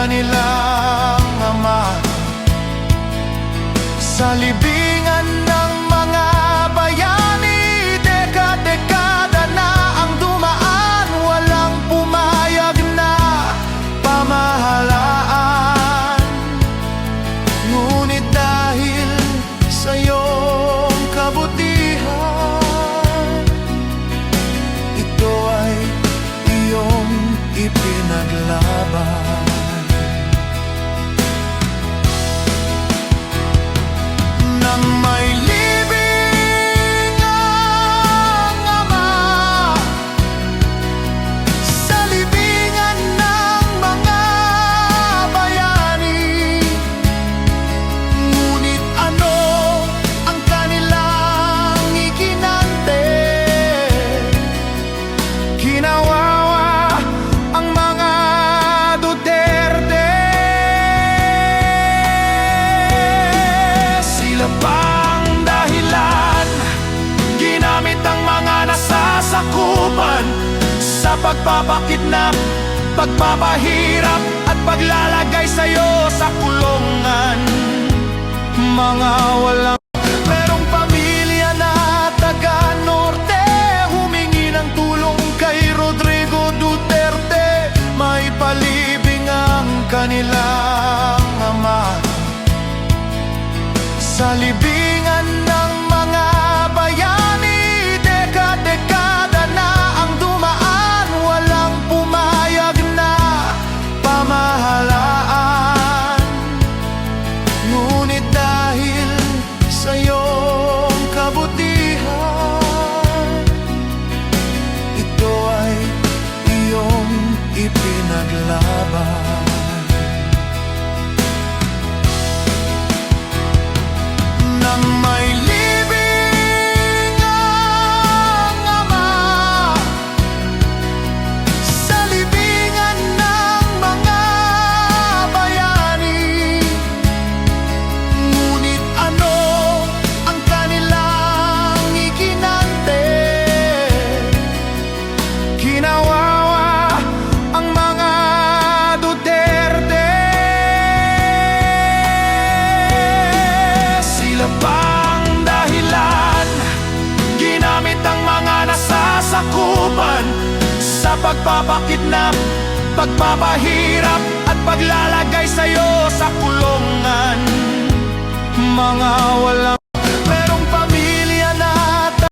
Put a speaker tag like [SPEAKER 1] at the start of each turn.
[SPEAKER 1] kanilang ama. Sa libingan ng mga bayani Deka-dekada na ang dumaan. Walang pumayag na pamahalaan. Ngunit dahil sa iyong kabutihan Ito ay iyong ipinaglaban. Sa pagpapakidnap, pagpapahirap At paglalagay sa'yo sa kulungan. Mga walang Merong pamilya na taga iyong Sa pagpapakidnap, pagpapahirap At paglalagay sa'yo sa kulungan